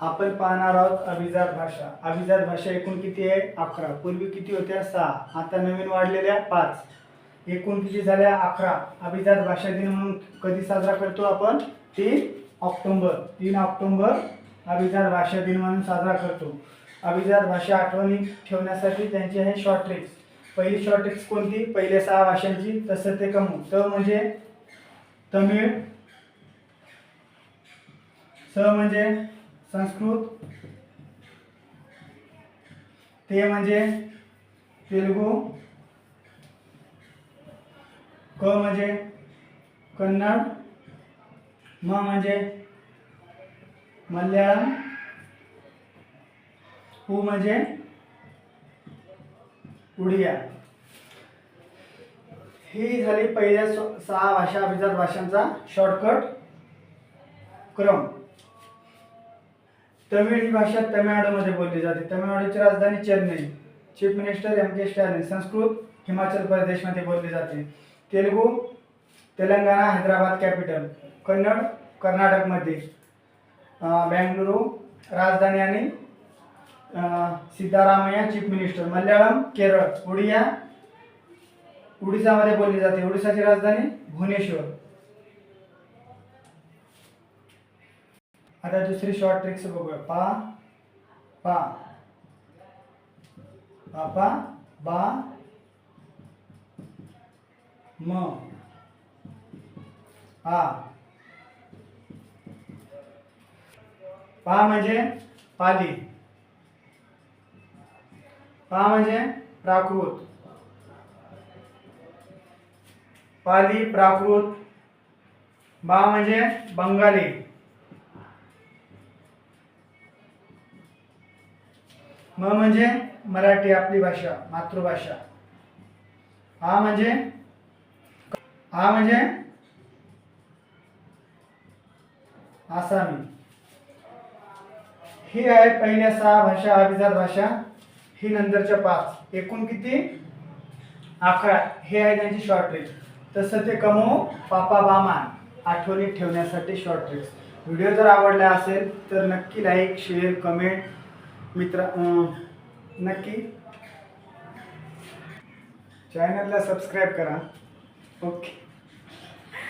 आपण पाहणार आहोत अभिजात भाषा. अभिजात भाषा एकूण किती आहे? अकरा. पूर्वी किती होत्या? सहा. आता नवीन वाढलेल्या पाच. एकूण किती झाल्या? अकरा. अभिजात भाषा दिन म्हणून कधी साजरा करतो आपण? तीन ऑक्टोंबर. तीन ऑक्टोंबर अभिजात भाषा दिन म्हणून साजरा करतो. अभिजात भाषा आठवणी ठेवण्यासाठी त्यांची आहे शॉर्ट ट्रिक्स पहिली शॉर्ट ट्रिक्स कोणती? पहिल्या सहा भाषांची. तसं ते कमू त म्हणजे तमिळ. स म्हणजे? संस्कृत. ते म्हणजे तेलुगू. क म्हणजे कन्नड. म म्हणजे मल्याळम. उ म्हणजे उडिया. ही झाली पहिल्या स- सहा भाषा अभिजात भाषांचा शॉर्टकट क्रम. तमिळ ही भाषा तमिळनाडूमध्ये बोलली जाते. तमिळनाडूची राजधानी Chennai. Chief minister M K Stalin Sanskrit Himachal प्रदेशमध्ये बोलली जाते. तेलुगू तेलंगणा हैदराबाद कॅपिटल कन्नड कर्नाटकमध्ये. अं, राजधानी आणि सिद्धारामय्या चीफ मिनिस्टर मल्याळम केरळ उडिया उडीसामध्ये बोलली जाते. ओडिसाची राजधानी भुवनेश्वर. आता दुसरी शॉर्ट ट्रिक्स बघूया. पा. पा पा बा म. आ. पा म्हणजे पाली. पा म्हणजे प्राकृत. पाली प्राकृत. बा म्हणजे बंगाली. म म्हणजे मराठी आपली भाषा मातृभाषा. आ म्हणजे? आ म्हणजे? आसामी. ही आहे पहिल्या सहा भाषा अभिजात भाषा. ही नंतरच्या पाच. एकूण किती? अकरा. हे आहे त्यांची शॉर्ट ट्रिक तसं ते कमो पापा बामान. आठवणीत ठेवण्यासाठी शॉर्ट ट्रिक्स व्हिडिओ जर आवडला असेल तर नक्की लाईक शेअर कमेंट मित्र नक्की. चॅनलला सबस्क्राईब करा. ओके